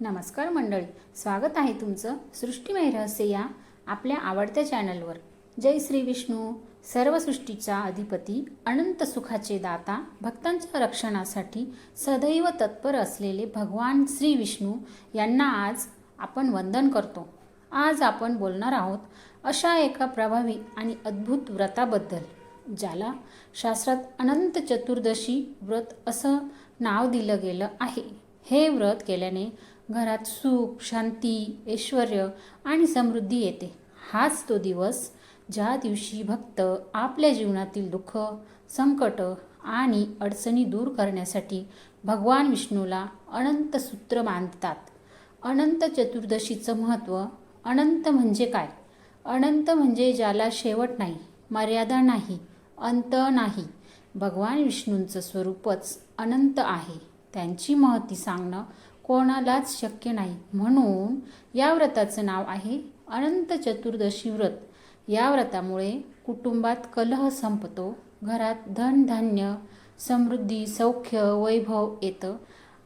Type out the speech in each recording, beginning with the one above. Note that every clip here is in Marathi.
नमस्कार मंडळी स्वागत आहे तुमचं सृष्टीमय रहस्य या आपल्या आवडत्या चॅनलवर. जय श्री विष्णू. सर्व सृष्टीचा अधिपती अनंत सुखाचे दाता भक्तांच्या रक्षणासाठी सदैव तत्पर असलेले भगवान श्री विष्णू यांना आज आपण वंदन करतो. आज आपण बोलणार आहोत अशा एका प्रभावी आणि अद्भुत व्रताबद्दल ज्याला शास्त्रात अनंत चतुर्दशी व्रत असं नाव दिलं गेलं आहे. हे व्रत केल्याने घरात सुख शांती ऐश्वर आणि समृद्धी येते. हाच तो दिवस ज्या दिवशी भक्त आपल्या जीवनातील दुःख संकट आणि अडचणी दूर करण्यासाठी भगवान विष्णूला अनंत सूत्र मानतात. अनंत चतुर्दशीचं महत्त्व अनंत म्हणजे काय? अनंत म्हणजे ज्याला शेवट नाही मर्यादा नाही अंत नाही. भगवान विष्णूंचं स्वरूपच अनंत आहे. त्यांची महती सांगणं कोणालाच शक्य नाही. म्हणून या व्रताचं नाव आहे अनंत चतुर्दशी व्रत. या व्रतामुळे कुटुंबात कलह संपतो घरात धनधान्य समृद्धी सौख्य वैभव येतं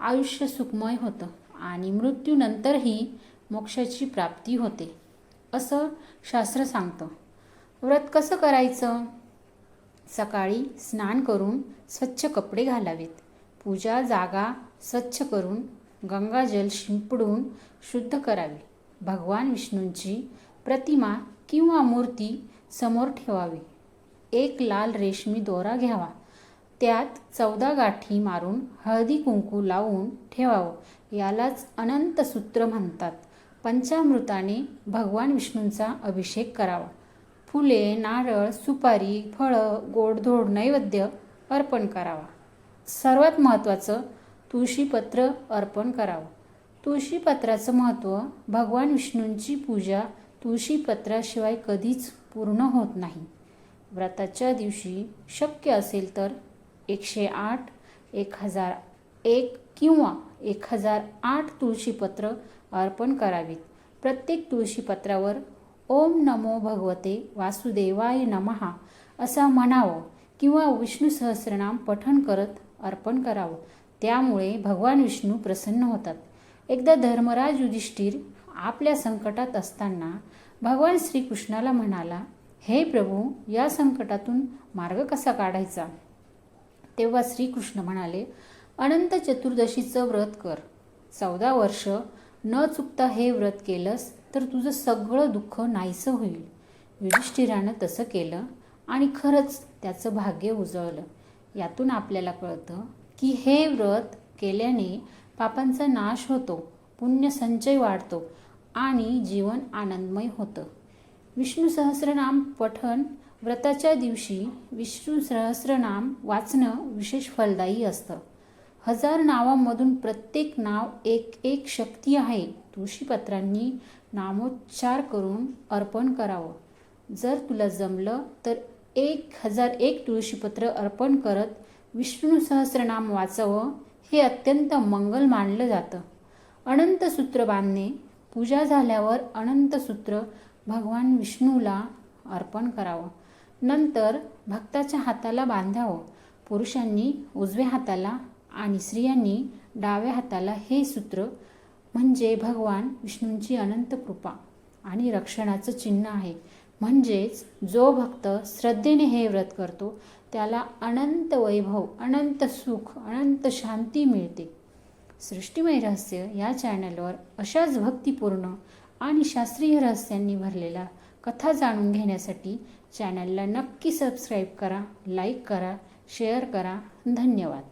आयुष्य सुखमय होतं आणि मृत्यूनंतरही मोक्षाची प्राप्ती होते असं शास्त्र सांगतं. व्रत कसं करायचं? सकाळी स्नान करून स्वच्छ कपडे घालावेत. पूजा जागा स्वच्छ करून गंगाजल शिंपडून शुद्ध करावी. भगवान विष्णूंची प्रतिमा किंवा मूर्ती समोर ठेवावी. एक लाल रेशमी दोरा घ्यावा. त्यात चौदा गाठी मारून हळदी कुंकू लावून ठेवावं. यालाच अनंत सूत्र म्हणतात. पंचामृताने भगवान विष्णूंचा अभिषेक करावा. फुले नारळ सुपारी फळं गोडधोड नैवेद्य अर्पण करावा. सर्वात महत्त्वाचं तुळशीपत्र अर्पण करावं. तुळशीपत्राचं महत्त्व भगवान विष्णूंची पूजा तुळशीपत्राशिवाय कधीच पूर्ण होत नाही. व्रताच्या दिवशी शक्य असेल तर एकशे आठ एक हजार एक किंवा एक हजार आठ तुळशीपत्र अर्पण करावीत. प्रत्येक तुळशीपत्रावर ओम नमो भगवते वासुदेवाय नमहा असं म्हणावं किंवा विष्णू सहस्रनाम पठण करत अर्पण करावं. त्यामुळे भगवान विष्णू प्रसन्न होतात. एकदा धर्मराज युधिष्ठिर आपल्या संकटात असताना भगवान श्रीकृष्णाला म्हणाला हे प्रभू या संकटातून मार्ग कसा काढायचा? तेव्हा श्रीकृष्ण म्हणाले अनंत चतुर्दशीचं व्रत कर. चौदा वर्ष न चुकता हे व्रत केलंस तर तुझं सगळं दुःख नाहीसं होईल. युधिष्ठिरानं तसं केलं आणि खरंच त्याचं भाग्य उजळलं. यातून आपल्याला कळतं की हे व्रत केल्याने पापांचा नाश होतो पुण्य संचय वाढतो आणि जीवन आनंदमय होतं. विष्णू सहस्रनाम पठण व्रताच्या दिवशी विष्णू सहस्रनाम वाचणं विशेष फलदायी असतं. हजार नावांमधून प्रत्येक नाव एक एक शक्ती आहे तुळशीपत्रांनी नामोच्चार करून अर्पण करावं. जर तुला जमलं तर एक हजार एक तुळशीपत्र अर्पण करत विष्णू सहस्रनाम वाचावं हे अत्यंत मंगल मानलं जातं. अनंत सूत्र बांधणे पूजा झाल्यावर अनंत सूत्र भगवान विष्णूला अर्पण करावं. नंतर भक्ताच्या हाताला बांधावं. पुरुषांनी उजव्या हाताला आणि स्त्रियांनी डाव्या हाताला हे सूत्र म्हणजे भगवान विष्णूंची अनंत कृपा आणि रक्षणाचं चिन्ह आहे. म्हणजेच जो भक्त श्रद्धेने हे व्रत करतो त्याला अनंत वैभव अनंत सुख अनंत शांती मिळते. सृष्टीमय रहस्य या चॅनलवर अशाच भक्तिपूर्ण आणि शास्त्रीय रहस्यांनी भरलेला कथा जाणून घेण्यासाठी चॅनलला नक्की सबस्क्राईब करा लाईक करा शेअर करा. धन्यवाद.